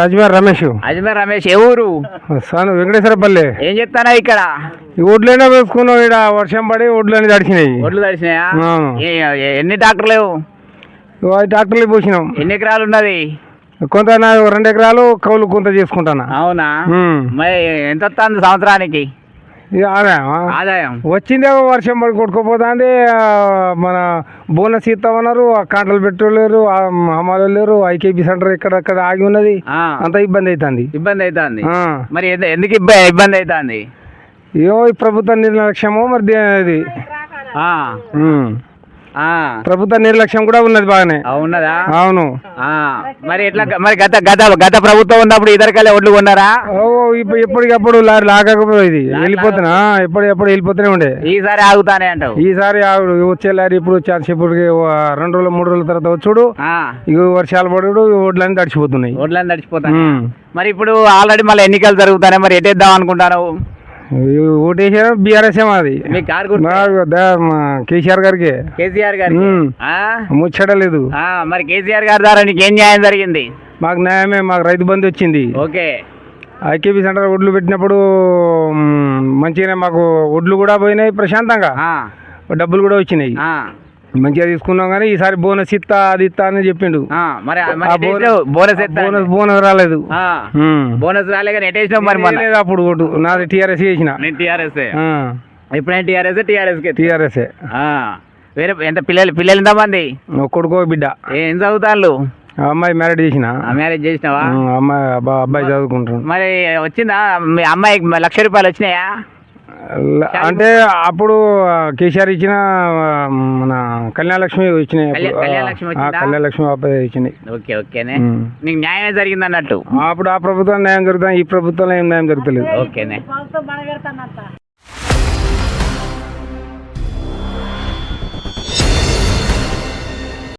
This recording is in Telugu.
అజ్మీర్ రమేష్. అజ్మీర్ రమేష్ ఏ ఊరు? సాను వెంకటేశ్వరపల్లి. ఏం చెప్తానా ఇక్కడ? ఒడ్లైనా వేసుకున్నాం ఇక్కడ వర్షం పడి ఒడ్లని తడిచినాయి. ఒడ్లు ఏ- ఎన్ని డాక్టర్లు ట్రాక్టర్లు పోసినాం. ఎన్ని ఎకరాలు ఉన్నది? కొంత రెండు ఎకరాలు కౌలు కొంత చేసుకుంటాను. అవునా. మరి ఎంత వస్తుంది సంవత్సరానికి? ఇక ఆదాయమా? ఆదాయం. వచ్చిందే వర్షం పడి కొట్టుకుపోతుంది మన బోనస్ ఇస్తామన్నారు ఆ కాంటలు పెట్టలేరు అమ్మాలు లేరు ఐకేపీ సెంటర్ ఎక్కడెక్కడ ఆగి ఉన్నది అంత ఇబ్బంది అవుతుంది ఇబ్బంది అవుతుంది. మరి ఎందు- ఎందుకు ఇబ్బ- ఇబ్బంది అవుతుంది ఏమో ఈ ప్రభుత్వ నిర్లక్ష్యమో మరి ఇది. ప్రభుత్వ నిర్లక్ష్యం కూడా ఉన్నది బాగానే. ఉన్నదా? అవును. ఆ, మరి ఎట్లా మరి గత గత గత ప్రభుత్వం ఉన్నప్పుడు ఇద్దరికల్లా ఒడ్లు కొన్నారా? ఓ ఇప్పుడు ఎప్పటికప్పుడు లారీ లాగకపోయేది. వెళ్ళిపోతున్నా. ఎప్పుడు ఎప్పుడు వెళ్ళిపోతూనే ఉండే. ఈసారి ఆగుతానే అంటావు. ఈసారి వచ్చే లారీ ఇప్పుడు వచ్చేసేపటికి రెండు రోజులు మూడు రోజుల తర్వాత వచ్చుడు. ఇక వర్షాలు పడుడు ఓట్లన్నీ తడిచిపోతున్నాయి ఒడ్లని తడిచిపోతాయి. మరి ఇప్పుడు ఆల్రెడీ మళ్ళీ ఎన్నికలు జరుగుతాయి మరి ఎటేద్దాం అనుకుంటారు ఓటేసారు? బీఆర్ఎస్ మాది. మీ కారు కేసీఆర్ గారికి. కేసీఆర్ గారు ఉమ్. ముచ్చటలేదు మరి కేసీఆర్ గారి ద్వారా నీకు ఏం న్యాయం జరిగింది? మాకు న్యాయమే మాకు రైతు బంధు వచ్చింది. ఓకే. ఐకేపీ సెంటర్ ఒడ్లు పెట్టినప్పుడు మంచిగానే మాకు ఒడ్లు కూడా పోయినాయి ప్రశాంతంగా. డబ్బులు కూడా వచ్చినాయి. మంచిగా తీసుకున్నాం కానీ ఈసారి బోనస్ ఇస్తా అది ఇస్తా అని చెప్పిండు. ఆ, మరి? బోనస్ బోనస్ బోనస్ రాలేదు. బోనస్ రాలే కానీ ఎటు వేసినావు మరి అప్పుడు ఓటు నాది టీఆర్ఎస్ చేసిన. నేను టీఆర్ఎస్ ఎప్పుడైనా టీఆర్ఎస్ టీఆర్ఎస్ టీఆర్ఎస్ వేరే ఎంత పిల్లలు పిల్లలు ఎంతమంది కొడుకో బిడ్డ. ఏం చదువుతాను అమ్మాయి మ్యారేజ్ చేసిన. మ్యారేజ్ చేసినావా? అమ్మాయి అబ్బా- అబ్బాయి చదువుకుంటాడు. మరి వచ్చిందా? మీ అమ్మాయికి మ- లక్ష రూపాయలు వచ్చినాయా? అంటే అప్పుడు కేసీఆర్ ఇచ్చిన మన కళ్యాణలక్ష్మి వచ్చినాయి కళ్యాణలక్ష్మి వచ్చినాయి ఓకే ఓకేనే. ఉమ్. నీకు న్యాయమే జరిగింది అన్నట్టు అప్పుడు ఆ ప్రభుత్వం న్యాయం జరుగుతుంది? ఈ ప్రభుత్వంలో ఏం న్యాయం జరుగుతలేదు? ఓకేనే.